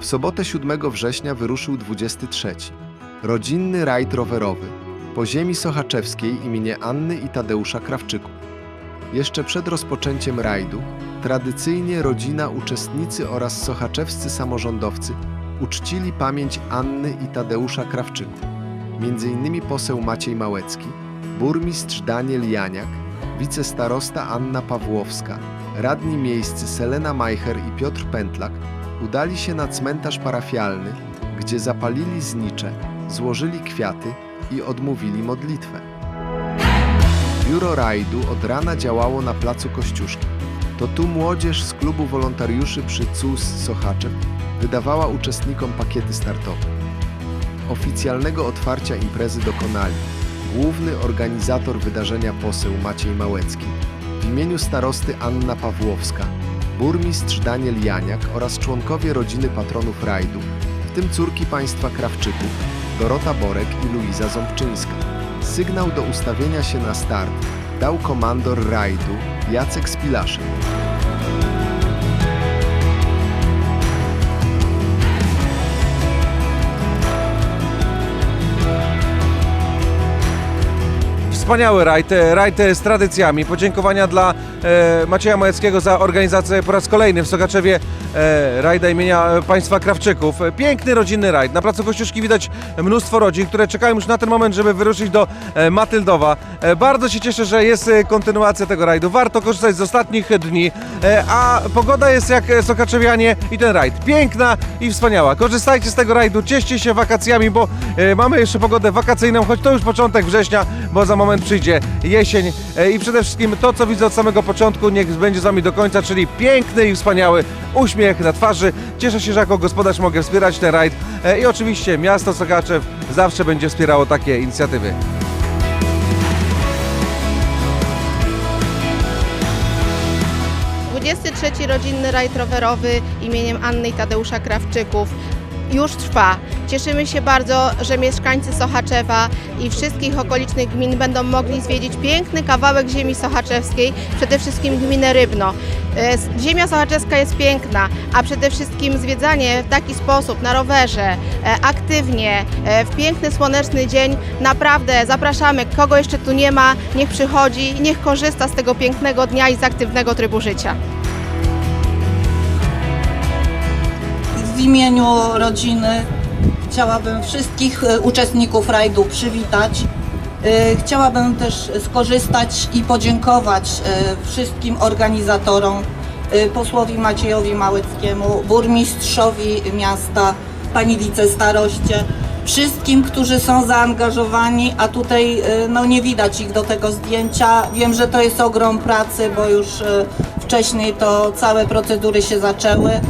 W sobotę 7 września wyruszył 23. Rodzinny rajd rowerowy po ziemi sochaczewskiej imienia Anny i Tadeusza Krawczyków. Jeszcze przed rozpoczęciem rajdu tradycyjnie rodzina, uczestnicy oraz sochaczewscy samorządowcy uczcili pamięć Anny i Tadeusza Krawczyków. Innymi poseł Maciej Małecki, burmistrz Daniel Janiak, wicestarosta Anna Pawłowska, radni miejscy Selena Majcher i Piotr Pętlak udali się na cmentarz parafialny, gdzie zapalili znicze, złożyli kwiaty i odmówili modlitwę. Biuro rajdu od rana działało na placu Kościuszki. To tu młodzież z klubu wolontariuszy przy CUS Sochaczew wydawała uczestnikom pakiety startowe. Oficjalnego otwarcia imprezy dokonali główny organizator wydarzenia poseł Maciej Małecki, w imieniu starosty Anna Pawłowska, burmistrz Daniel Janiak oraz członkowie rodziny patronów rajdu, w tym córki państwa Krawczyków, Dorota Borek i Luiza Ząbczyńska. Sygnał do ustawienia się na start dał komandor rajdu Jacek Spilaszek. Wspaniały rajd, rajd z tradycjami. Podziękowania dla e, Macieja Małeckiego za organizację po raz kolejny w Sokaczewie rajda imienia e, państwa Krawczyków. E, Piękny rodzinny rajd. Na placu Kościuszki widać mnóstwo rodzin, które czekają już na ten moment, żeby wyruszyć do e, Matyldowa. E, bardzo się cieszę, że jest e, kontynuacja tego rajdu. Warto korzystać z ostatnich e, dni, e, a pogoda jest jak e, Sokaczewianie i ten rajd. Piękna i wspaniała. Korzystajcie z tego rajdu, cieszcie się wakacjami, bo e, mamy jeszcze pogodę wakacyjną, choć to już początek września, bo za moment przyjdzie jesień E, i przede wszystkim to, co widzę od samego początku, niech będzie z Wami do końca, czyli piękny i wspaniały uśmiech na twarzy. Cieszę się, że jako gospodarz mogę wspierać ten rajd E, i oczywiście miasto Sokaczew zawsze będzie wspierało takie inicjatywy. 23 rodzinny rajd rowerowy imieniem Anny i Tadeusza Krawczyków już trwa. Cieszymy się bardzo, że mieszkańcy Sochaczewa i wszystkich okolicznych gmin będą mogli zwiedzić piękny kawałek ziemi sochaczewskiej, przede wszystkim gminę Rybno. E, Ziemia sochaczewska jest piękna, a przede wszystkim zwiedzanie w taki sposób na rowerze, e, aktywnie, e, w piękny słoneczny dzień, naprawdę zapraszamy. Kogo jeszcze tu nie ma, niech przychodzi niech korzysta z tego pięknego dnia i z aktywnego trybu życia. Imieniu rodziny chciałabym wszystkich e, uczestników rajdu przywitać. E, Chciałabym też skorzystać i podziękować e, wszystkim organizatorom, posłowi Maciejowi Małeckiemu, burmistrzowi miasta, pani wicestaroście, wszystkim, którzy są zaangażowani, a tutaj no, nie widać ich do tego zdjęcia. Wiem, że to jest ogrom pracy, bo już wcześniej to całe procedury się zaczęły.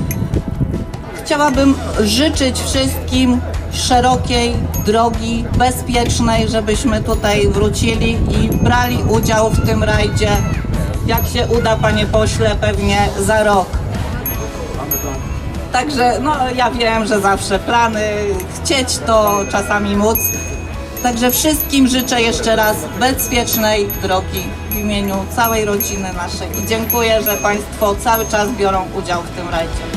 Chciałabym życzyć wszystkim szerokiej drogi, bezpiecznej, żebyśmy tutaj wrócili i brali udział w tym rajdzie. Jak się uda, panie pośle, pewnie za rok. Także no ja wiem, że zawsze plany, chcieć to czasami móc. Także wszystkim życzę jeszcze raz bezpiecznej drogi w imieniu całej rodziny naszej i dziękuję, że Państwo cały czas biorą udział w tym rajdzie.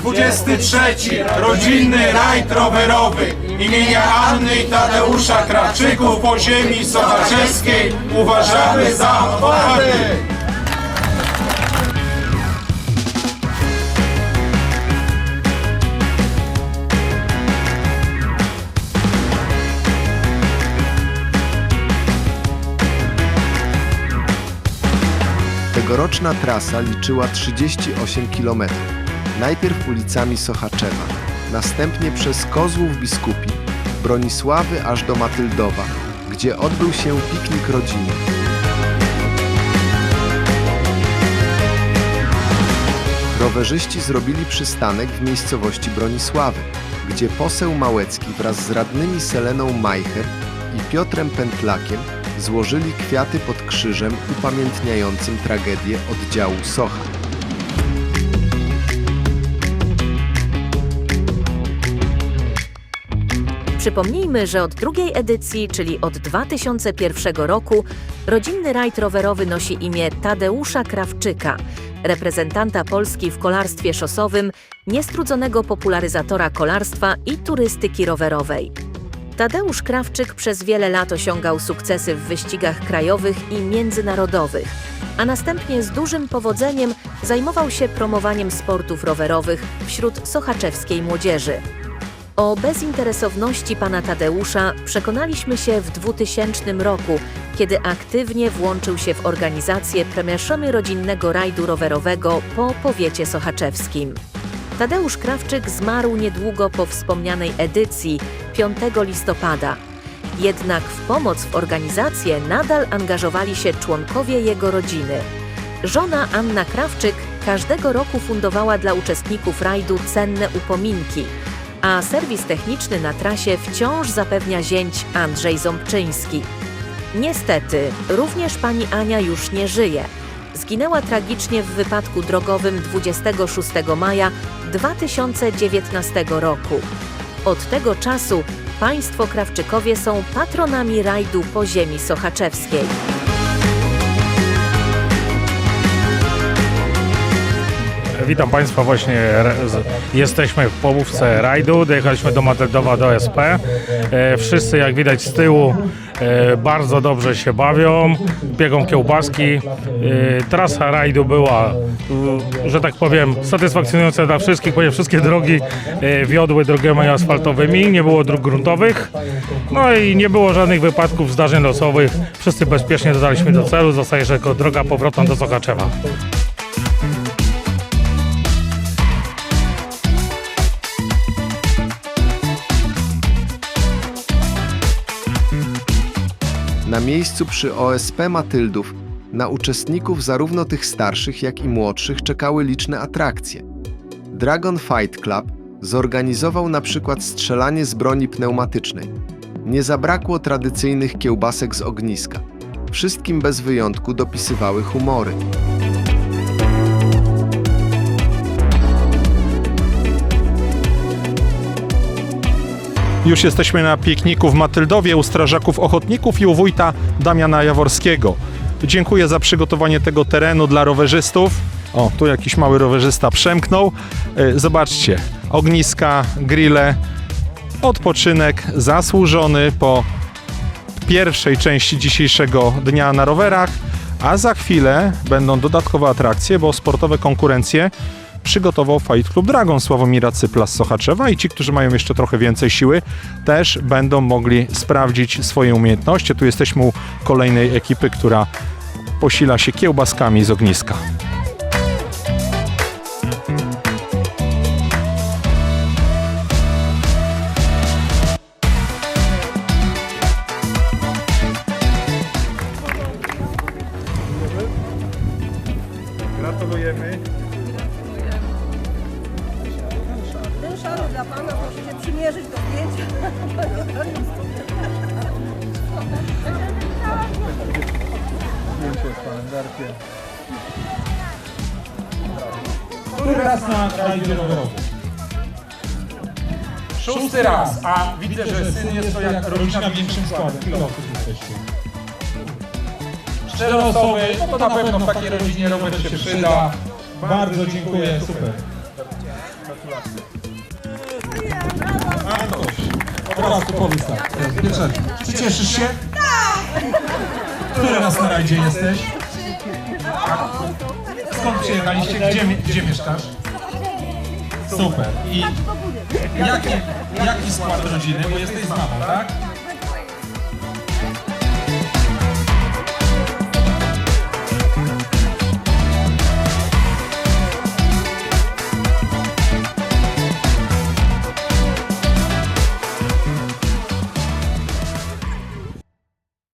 Dwudziesty trzeci rodzinny rajd rowerowy imienia Anny i Tadeusza Krawczyków po ziemi sochaczewskiej uważamy za otwarty. Tegoroczna trasa liczyła 38 km. Najpierw ulicami Sochaczewa, następnie przez Kozłów Biskupi, Bronisławy aż do Matyldowa, gdzie odbył się piknik rodzinny. Rowerzyści zrobili przystanek w miejscowości Bronisławy, gdzie poseł Małecki wraz z radnymi Seleną Majcher i Piotrem Pętlakiem złożyli kwiaty pod krzyżem upamiętniającym tragedię oddziału Socha. Przypomnijmy, że od drugiej edycji, czyli od 2001 roku, rodzinny rajd rowerowy nosi imię Tadeusza Krawczyka, reprezentanta Polski w kolarstwie szosowym, niestrudzonego popularyzatora kolarstwa i turystyki rowerowej. Tadeusz Krawczyk przez wiele lat osiągał sukcesy w wyścigach krajowych i międzynarodowych, a następnie z dużym powodzeniem zajmował się promowaniem sportów rowerowych wśród sochaczewskiej młodzieży. O bezinteresowności pana Tadeusza przekonaliśmy się w 2000 roku, kiedy aktywnie włączył się w organizację premierszomy rodzinnego rajdu rowerowego po powiecie sochaczewskim. Tadeusz Krawczyk zmarł niedługo po wspomnianej edycji 5 listopada. Jednak w pomoc w organizację nadal angażowali się członkowie jego rodziny. Żona Anna Krawczyk każdego roku fundowała dla uczestników rajdu cenne upominki, a serwis techniczny na trasie wciąż zapewnia zięć Andrzej Ząbczyński. Niestety, również pani Ania już nie żyje. Zginęła tragicznie w wypadku drogowym 26 maja 2019 roku. Od tego czasu państwo Krawczykowie są patronami rajdu po ziemi sochaczewskiej. Witam Państwa, właśnie jesteśmy w połówce rajdu, dojechaliśmy do Matyldowa do SP. E, Wszyscy jak widać z tyłu e, bardzo dobrze się bawią, biegą kiełbaski. E, Trasa rajdu była, że tak powiem, satysfakcjonująca dla wszystkich, ponieważ wszystkie drogi wiodły drogami asfaltowymi, nie było dróg gruntowych. No i nie było żadnych wypadków, zdarzeń losowych. Wszyscy bezpiecznie dotarliśmy do celu, zostaje jako droga powrotna do Sochaczewa. Na miejscu przy OSP Matyldów na uczestników zarówno tych starszych, jak i młodszych czekały liczne atrakcje. Dragon Fight Club zorganizował na przykład strzelanie z broni pneumatycznej. Nie zabrakło tradycyjnych kiełbasek z ogniska. Wszystkim bez wyjątku dopisywały humory. Już jesteśmy na pikniku w Matyldowie u strażaków ochotników i u wójta Damiana Jaworskiego. Dziękuję za przygotowanie tego terenu dla rowerzystów. O, tu jakiś mały rowerzysta przemknął. E, Zobaczcie, ogniska, grille, odpoczynek zasłużony po pierwszej części dzisiejszego dnia na rowerach, a za chwilę będą dodatkowe atrakcje, bo sportowe konkurencje przygotował Fight Club Dragon Sławomira Cypla z Sochaczewa i ci, którzy mają jeszcze trochę więcej siły, też będą mogli sprawdzić swoje umiejętności. Tu jesteśmy u kolejnej ekipy, która posila się kiełbaskami z ogniska. Gratulujemy. Dla Pana, proszę się przymierzyć do zdjęcia. Który raz na rajdzie rowerowym? Szósty raz, a widzę, że syn jest to jak rodzina większym składem. Ile osób jesteście? Cztery osoby, no to na pewno w takiej rodzinie rower się przyda. Bardzo dziękuję, super. Antoś, razu powiedz tak. Pieczarki. Czy cieszysz się? Który raz na rajdzie jesteś? Skąd przyjechaliście? Gdzie, gdzie mieszkasz? Super. I jaki, jaki skład rodziny? Bo jesteś z mamą, tak?